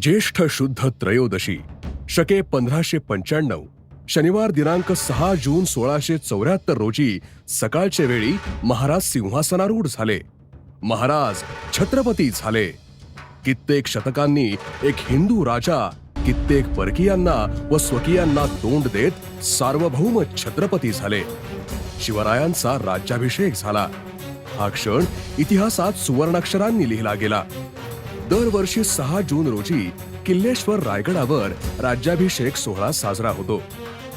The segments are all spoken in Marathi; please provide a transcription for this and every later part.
ज्येष्ठ शुद्ध त्रयोदशी शके पंधराशे पंच्याण्णव शनिवार दिनांक सहा जून सोळाशे चौऱ्याहत्तर रोजी सकाळच्या वेळी महाराज सिंहासनारूढ झाले. महाराज छत्रपती झाले. कित्येक शतकांनी एक हिंदू राजा कित्येक परकीयांना व स्वकीयांना तोंड देत सार्वभौम छत्रपती झाले. शिवरायांचा राज्याभिषेक झाला. हा क्षण इतिहासात सुवर्णाक्षरांनी लिहिला गेला. दरवर्षी सहा जून रोजी किल्लेश्वर रायगडावर राज्याभिषेक सोहळा साजरा होतो.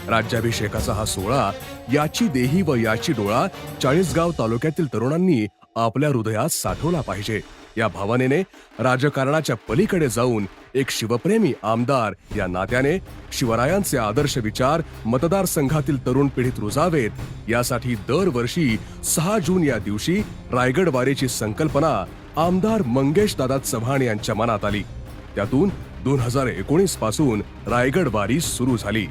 राज्याभिषेकाचा हा सोहळा याची देही व याची डोळा चाळीसगाव तालुक्यातील तरुणांनी आपल्या हृदयात साठवला पाहिजे. या भावनेने राजकारणाच्या पलीकडे जाऊन एक शिवप्रेमी आमदार या नात्याने शिवरायांचे आदर्श विचार मतदारसंघातील तरुण पिढीत रुजावेत. यासाठी दरवर्षी सहा जून या दिवशी रायगड वारीची संकल्पना आमदार मंगेश दादा चव्हाण यांच्या मनात आली. त्यातून दोन हजार एकोणीसपासून रायगड वारी सुरू झाली.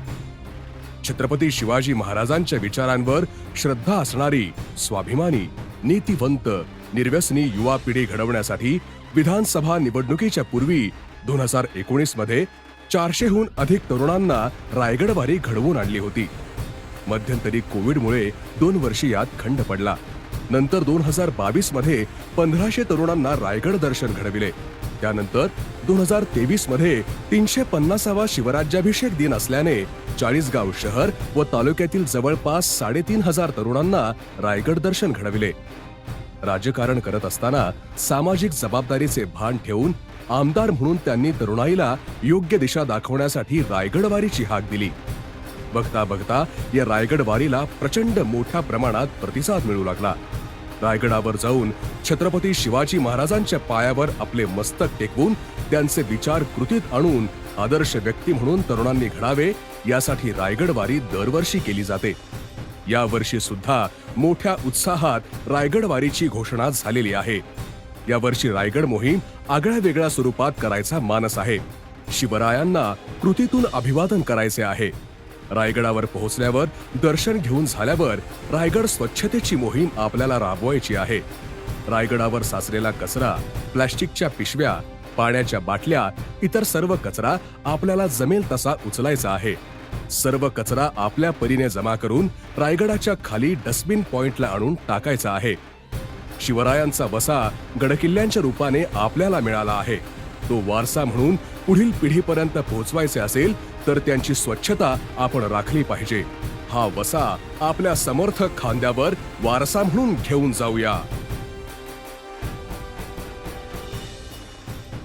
छत्रपती शिवाजी महाराजांच्या विचारांवर श्रद्धा असणारी स्वाभिमानी नीतिवंत निर्व्यसनी युवा पिढी घडवण्यासाठी विधानसभा निवडणुकीच्या पूर्वी दोन हजार एकोणीसमध्ये चारशेहून अधिक तरुणांना रायगडवारी घडवून आणली होती. मध्यंतरी कोविडमुळे दोन वर्षी यात खंड पडला. नंतर दोन हजार बावीसमध्ये पंधराशे तरुणांना रायगड दर्शन घडविले. त्यानंतर दोन हजार तेवीसमध्ये तीनशे पन्नासावा शिवराज्याभिषेक दिन असल्याने चाळीसगाव शहर व तालुक्यातील जवळपास साडेतीन हजार तरुणांना रायगड दर्शन घडविले. राजकारण करत असताना सामाजिक जबाबदारीचे भान ठेवून आमदार म्हणून त्यांनी तरुणाईला योग्य दिशा दाखवण्यासाठी रायगडवारीची हाक दिली. बघता बघता या रायगड वारीला प्रचंड मोठ्या प्रमाणात प्रतिसाद मिळू लागला. रायगडावर जाऊन छत्रपती शिवाजी महाराजांच्या पायावर आपले मस्तक टेकवून त्यांचे विचार कृतीत आणून आदर्श व्यक्ती म्हणून तरुणांनी घडावे यासाठी रायगडवारी दरवर्षी केली जाते. या वर्षी सुद्धा मोठ्या उत्साहात रायगडवारीची घोषणा झालेली आहे. या वर्षी रायगड मोहीम आगळ्या वेगळ्या स्वरूपात करायचा मानस आहे. शिवरायांना कृतीतून अभिवादन करायचे आहे. रायगडावर पोहोचल्यावर दर्शन घेऊन झाल्यावर रायगड स्वच्छतेची मोहीम आपल्याला राबवायची आहे. रायगडावर साचलेला कचरा प्लॅस्टिकच्या पिशव्या पाण्याच्या बाटल्या इतर सर्व कचरा आपल्याला जमेल तसा उचलायचा आहे. सर्व कचरा आपल्या परीने जमा करून रायगडाच्या खाली डस्टबिन पॉइंटला आणून टाकायचा आहे. शिवरायांचा वसा गडकिल्ल्यांच्या रूपाने आपल्याला मिळाला आहे. तो वारसा म्हणून पुढील पिढीपर्यंत पोहोचवायचे असेल तर त्यांची स्वच्छता आपण राखली पाहिजे. हा वसा आपल्या समर्थ खांद्यावर वारसा म्हणून घेऊन जाऊया.